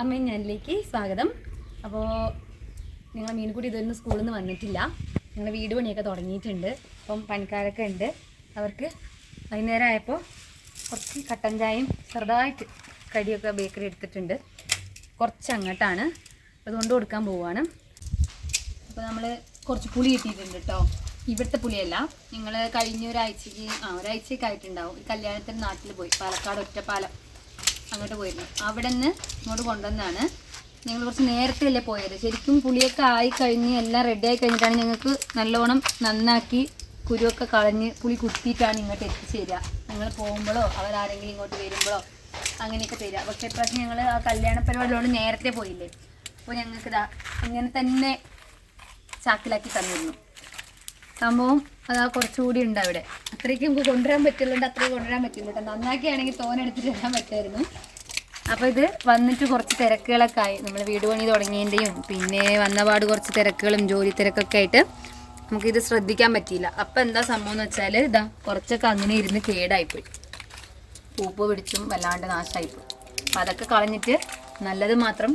അമ്മയും ഞാനിലേക്ക് സ്വാഗതം. അപ്പോൾ നിങ്ങൾ മീൻകുട്ടി ഇതൊന്നും സ്കൂളിൽ നിന്ന് വന്നിട്ടില്ല. ഞങ്ങൾ വീട് പണിയൊക്കെ തുടങ്ങിയിട്ടുണ്ട്. അപ്പം പണിക്കാരൊക്കെ ഉണ്ട്. അവർക്ക് വൈകുന്നേരം ആയപ്പോൾ കുറച്ച് കട്ടൻ ചായയും ചെറുതായിട്ട് കടിയൊക്കെ ബേക്കറി എടുത്തിട്ടുണ്ട്. കുറച്ച് അങ്ങോട്ടാണ് അതുകൊണ്ട് കൊടുക്കാൻ പോവുകയാണ് അപ്പോൾ നമ്മൾ കുറച്ച് പുളി കിട്ടിയിട്ടുണ്ട് കേട്ടോ ഇവിടുത്തെ പുളിയല്ല. നിങ്ങൾ കഴിഞ്ഞ ഒരാഴ്ചക്ക് ആ ഒരാഴ്ചയൊക്കെ ആയിട്ടുണ്ടാവും. കല്യാണത്തിന് നാട്ടിൽ പോയി. പാലക്കാട് ഒറ്റപ്പാലം. അങ്ങോട്ട് പോയിരുന്നു. അവിടെ നിന്ന് ഇങ്ങോട്ട് കൊണ്ടുവന്നാണ് ഞങ്ങൾ കുറച്ച് നേരത്തെ അല്ലേ പോയത്? ശരിക്കും പുളിയൊക്കെ ആയി കഴിഞ്ഞ് എല്ലാം റെഡി ആയി കഴിഞ്ഞിട്ടാണ് ഞങ്ങൾക്ക് നല്ലോണം നന്നാക്കി കുരുവൊക്കെ കളഞ്ഞ് പുളി കുത്തിയിട്ടാണ് ഇങ്ങോട്ട് എത്തിച്ചേരുക. ഞങ്ങൾ പോകുമ്പോഴോ അവരാരെങ്കിലും ഇങ്ങോട്ട് വരുമ്പോഴോ അങ്ങനെയൊക്കെ തരിക. പക്ഷെ ഇപ്രാവശ്യം ഞങ്ങൾ ആ കല്യാണ പരിപാടിയോട് നേരത്തെ പോയില്ലേ? അപ്പോൾ ഞങ്ങൾക്ക് ഇതാ ഇങ്ങനെ തന്നെ ചാക്കിലാക്കി തന്നിരുന്നു. സംഭവം അതാ കുറച്ചുകൂടി ഉണ്ട് അവിടെ. അത്രയ്ക്ക് കൊണ്ടുവരാൻ പറ്റുള്ളൂ അത്രയും കൊണ്ടുവരാൻ പറ്റില്ല കേട്ടോ നന്നാക്കിയാണെങ്കിൽ തോനെടുത്തിട്ട് വരാൻ പറ്റുമായിരുന്നു അപ്പോൾ ഇത് വന്നിട്ട് കുറച്ച് തിരക്കുകളൊക്കെ ആയി. നമ്മൾ വീട് പണി തുടങ്ങിയതിന്റെയും പിന്നെ വന്നപാട് കുറച്ച് തിരക്കുകളും ജോലി തിരക്കൊക്കെ ആയിട്ട് നമുക്കിത് ശ്രദ്ധിക്കാൻ പറ്റിയില്ല. അപ്പം എന്താ സംഭവം എന്ന് വെച്ചാൽ ഇതാ കുറച്ചൊക്കെ അങ്ങനെ ഇരുന്ന് കേടായിപ്പോയി. പൂപ്പ് പിടിച്ചും വല്ലാണ്ട് നാശമായിപ്പോയി അപ്പം അതൊക്കെ കളഞ്ഞിട്ട് നല്ലത് മാത്രം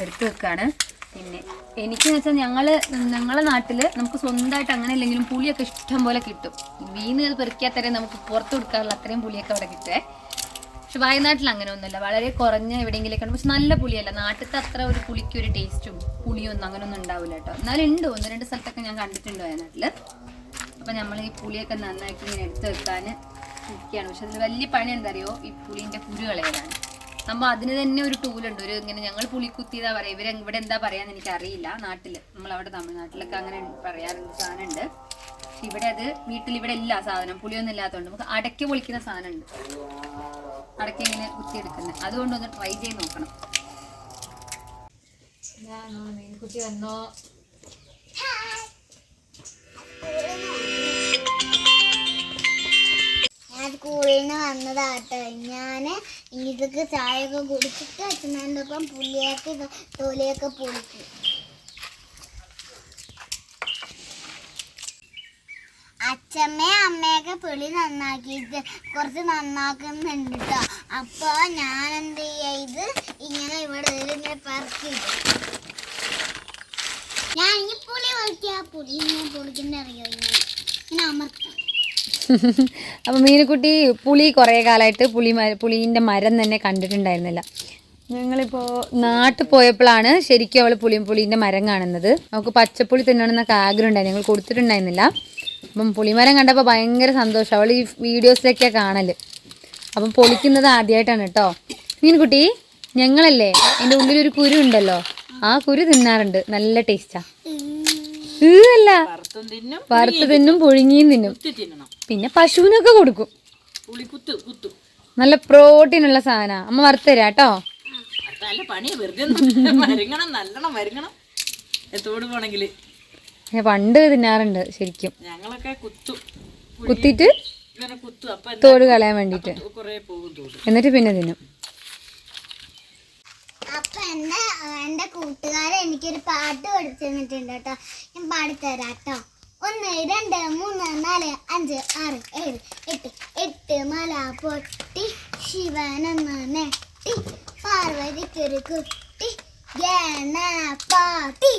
എടുത്തു വെക്കാണ്. പിന്നെ എനിക്കെന്ന് വെച്ചാൽ ഞങ്ങൾ ഞങ്ങളെ നാട്ടിൽ നമുക്ക് സ്വന്തമായിട്ട് അങ്ങനെ അല്ലെങ്കിലും പുളിയൊക്കെ ഇഷ്ടം പോലെ കിട്ടും. വീണ് പെറുക്കിയാൽ നമുക്ക് പുറത്ത് കൊടുക്കാറുള്ള അത്രയും പുളിയൊക്കെ അവിടെ കിട്ടേ പക്ഷെ വയനാട്ടിൽ അങ്ങനെ ഒന്നുമില്ല. വളരെ കുറഞ്ഞ എവിടെയെങ്കിലൊക്കെ പക്ഷെ നല്ല പുളിയല്ല. നാട്ടിലത്തെ അത്ര ഒരു പുളിക്ക് ഒരു ടേസ്റ്റും പുളിയൊന്നും അങ്ങനെയൊന്നും ഉണ്ടാവില്ല കേട്ടോ. എന്നാലും ഉണ്ട്. ഒന്ന് രണ്ട് സ്ഥലത്തൊക്കെ ഞാൻ കണ്ടിട്ടുണ്ട് വയനാട്ടിൽ അപ്പം നമ്മൾ ഈ പുളിയൊക്കെ നന്നായിട്ട് ഇങ്ങനെ എടുത്ത് വെക്കാൻ ഇരിക്കുകയാണ്. പക്ഷെ അതിൽ വലിയ പണി എന്താ അറിയോ? ഈ പുളിന്റെ കുരു കളയലാണ് നമ്മൾ അതിന് തന്നെ ഒരു ടൂലുണ്ട് ഒരു ഇങ്ങനെ ഞങ്ങൾ പുളിക്കുത്തിയതാ പറയാ. ഇവർ ഇവിടെ എന്താ പറയാന്ന് എനിക്ക് അറിയില്ല നാട്ടിൽ നമ്മളവിടെ തമിഴ്നാട്ടിലൊക്കെ അങ്ങനെ പറയാറുണ്ട് സാധനമുണ്ട്. പക്ഷെ ഇവിടെ അത് വീട്ടിൽ ഇവിടെ ഇല്ല സാധനം. പുളിയൊന്നും ഇല്ലാത്തതുകൊണ്ട് നമുക്ക് അടയ്ക്ക് പൊളിക്കുന്ന സാധനമുണ്ട്. അടയ്ക്ക ഇങ്ങനെ കുത്തിയെടുക്കുന്നത് അതുകൊണ്ടൊന്ന് ട്രൈ ചെയ്ത് നോക്കണം. മീൻകുട്ടി വന്നോ. നിന്ന് വന്നതാട്ടോ. ഞാൻ ഇതൊക്കെ ചായയൊക്കെ കുടിച്ചിട്ട് അച്ഛനന്റെ ഒപ്പം പുള്ളിയൊക്കെ തോലിയൊക്കെ പൊളിക്കും അച്ഛമ്മയും അമ്മയൊക്കെ പുളി നന്നാക്കിയിട്ട് കുറച്ച് നന്നാക്കുന്നുണ്ട് കേട്ടോ അപ്പോൾ ഞാൻ എന്ത് ചെയ്യാ? ഇത് ഇങ്ങനെ ഇവിടെ ഇങ്ങനെ പറക്കിയിട്ട്. ഞാൻ ഈ പുളി പൊളിക്കുക പുളി ഇങ്ങനെ പൊളിക്കുന്നറിയോ ഇങ്ങനെ അപ്പം മീനുക്കുട്ടി പുളി കുറേ കാലമായിട്ട് പുളി മര പുളീന്റെ മരം തന്നെ കണ്ടിട്ടുണ്ടായിരുന്നില്ല. ഞങ്ങളിപ്പോൾ നാട്ടിൽ പോയപ്പോഴാണ് ശരിക്കും അവൾ പുളിയും പുളീന്റെ മരം കാണുന്നത്. നമുക്ക് പച്ചപ്പുളി തിന്നണമെന്നൊക്കെ ആഗ്രഹം ഉണ്ടായി ഞങ്ങൾ കൊടുത്തിട്ടുണ്ടായിരുന്നില്ല. അപ്പം പുളിമരം കണ്ടപ്പോൾ ഭയങ്കര സന്തോഷം. അവൾ ഈ വീഡിയോസിലൊക്കെ കാണൽ അപ്പം പൊളിക്കുന്നത് ആദ്യമായിട്ടാണ് കേട്ടോ. മീൻകുട്ടി ഞങ്ങളല്ലേ? എന്റെ ഉള്ളിലൊരു കുരു ഉണ്ടല്ലോ. ആ കുരു തിന്നാറുണ്ട്. നല്ല ടേസ്റ്റാ. അല്ല. വറുത്തും തിന്നും വറുത്ത് തിന്നും പുഴുങ്ങിയും തിന്നും. കുത്തി തിന്നണം. പിന്നെ പശുവിനൊക്കെ കൊടുക്കും. കുത്ത്. നല്ല പ്രോട്ടീൻ ഉള്ള സാധന. അമ്മ വറുത്ത് തരാം കേട്ടോ. നല്ല പണിയാ. വെറുതെ ഒന്നും മരുങ്ങണം നല്ലോണം മരുങ്ങണം എത്തോട് പോണെങ്കിൽ ഞാൻ പണ്ട് തിന്നാറുണ്ട് ശരിക്കും. ഞങ്ങളൊക്കെ കുത്തു. കുത്തിയിട്ട് ഇങ്ങനെ കുത്തു. അപ്പൊ തോട് കളയാൻ വേണ്ടിട്ട് എന്നിട്ട് പിന്നെ തിന്നും. എന്റെ എന്റെ കൂട്ടുകാരെ എനിക്കൊരു പാട്ട് പഠിച്ചു തന്നിട്ടുണ്ട് കേട്ടോ ഞാൻ പാടിത്തരാം കേട്ടോ ഒന്ന് രണ്ട് മൂന്ന് നാല് അഞ്ച് ആറ് ഏഴ് എട്ട് എട്ട് മല പൊട്ടി ശിവനെന്ന് നെട്ടി പാർവതിക്കൊരു കുട്ടി ഗണപാതി.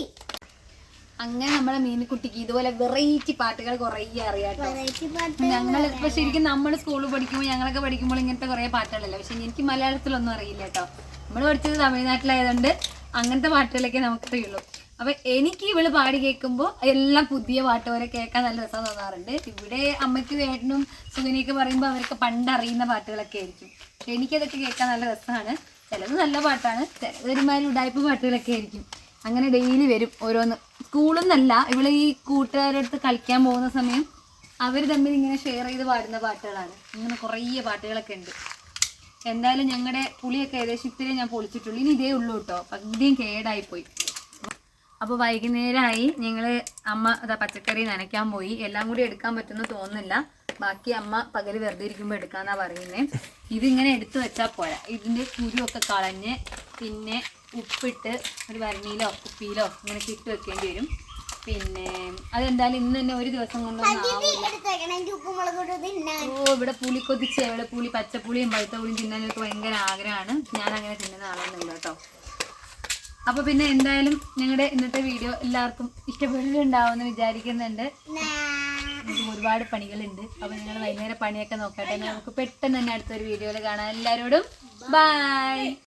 അങ്ങനെ നമ്മളെ മീനുക്കുട്ടിക്ക് ഇതുപോലെ വെറൈറ്റി പാട്ടുകൾ കുറേ അറിയാട്ടോ ഞങ്ങൾ ഇപ്പൊ ശരിക്കും നമ്മൾ സ്കൂളിൽ പഠിക്കുമ്പോൾ ഞങ്ങളൊക്കെ പഠിക്കുമ്പോൾ ഇങ്ങനത്തെ കുറേ പാട്ടുകളല്ല? പക്ഷെ എനിക്ക് മലയാളത്തിലൊന്നും അറിയില്ല കേട്ടോ. നമ്മൾ പഠിച്ചത് തമിഴ്നാട്ടിലായതുകൊണ്ട് അങ്ങനത്തെ പാട്ടുകളൊക്കെ നമുക്ക് അറിയുള്ളൂ. അപ്പൊ എനിക്ക് ഇവൾ പാടി കേൾക്കുമ്പോൾ എല്ലാം പുതിയ പാട്ട് വരെ കേൾക്കാൻ നല്ല രസം തോന്നാറുണ്ട്. ഇവിടെ അമ്മയ്ക്കും ഏട്ടനും സുഖനെയൊക്കെ പറയുമ്പോൾ അവർക്ക് പണ്ട് അറിയുന്ന പാട്ടുകളൊക്കെ ആയിരിക്കും. പക്ഷെ എനിക്കതൊക്കെ കേൾക്കാൻ നല്ല രസമാണ്. ചിലത് നല്ല പാട്ടാണ് ചിലത് ഒരുമാതിരി ഉടായ്പ പാട്ടുകളൊക്കെ ആയിരിക്കും. അങ്ങനെ ഡെയിലി വരും ഓരോന്ന്. സ്കൂളിൽ നിന്നല്ല ഇവിടെ ഈ കൂട്ടുകാരടുത്ത് കളിക്കാൻ പോകുന്ന സമയം അവർ തമ്മിൽ ഇങ്ങനെ ഷെയർ ചെയ്ത് പാടുന്ന പാട്ടുകളാണ്. ഇങ്ങനെ കുറേ പാട്ടുകളൊക്കെ ഉണ്ട്. എന്തായാലും ഞങ്ങളുടെ പുളിയൊക്കെ ഏകദേശം ഇത്രയും ഞാൻ പൊളിച്ചിട്ടുള്ളൂ. ഇനി ഇതേ ഉള്ളൂ കേട്ടോ പകുതിയും കേടായിപ്പോയി. അപ്പോൾ വൈകുന്നേരമായി ഞങ്ങൾ അമ്മ അതാ പച്ചക്കറി നനയ്ക്കാൻ പോയി. എല്ലാം കൂടി എടുക്കാൻ പറ്റുമെന്ന് തോന്നുന്നില്ല. ബാക്കി അമ്മ പകൽ വെറുതെ ഇരിക്കുമ്പോൾ എടുക്കാന്നാ പറയുന്നത് ഇതിങ്ങനെ എടുത്തു വെച്ചാൽ പോരാ. ഇതിന്റെ കുരുവൊക്കെ കളഞ്ഞ് പിന്നെ ഉപ്പിട്ട് ഒരു വരണിയിലോ കുപ്പിയിലോ ഇങ്ങനെ ഇട്ട് വെക്കേണ്ടി വരും. പിന്നെ അതെന്തായാലും ഇന്ന് തന്നെ ഒരു ദിവസം തിന്നാൻ. ഓ ഇവിടെ പുളി കൊതിച്ച് ഇവിടെ പുളി പച്ചപ്പുളിയും പഴുത്ത പുളിയും തിന്നാനൊക്കെ ഭയങ്കര ആഗ്രഹമാണ്. ഞാൻ അങ്ങനെ തിന്നുന്ന ആളൊന്നുമില്ല കേട്ടോ. അപ്പൊ പിന്നെ എന്തായാലും ഞങ്ങളുടെ ഇന്നത്തെ വീഡിയോ എല്ലാവർക്കും ഇഷ്ടപ്പെട്ടിട്ടുണ്ടാവുമെന്ന് വിചാരിക്കുന്നുണ്ട്. ഒരുപാട് പണികളുണ്ട്. അപ്പൊ നിങ്ങൾ വൈകുന്നേരം പണിയൊക്കെ നോക്കട്ടെ. നമുക്ക് പെട്ടെന്ന് തന്നെ അടുത്തൊരു വീഡിയോയിൽ കാണാം. എല്ലാവരോടും ബൈ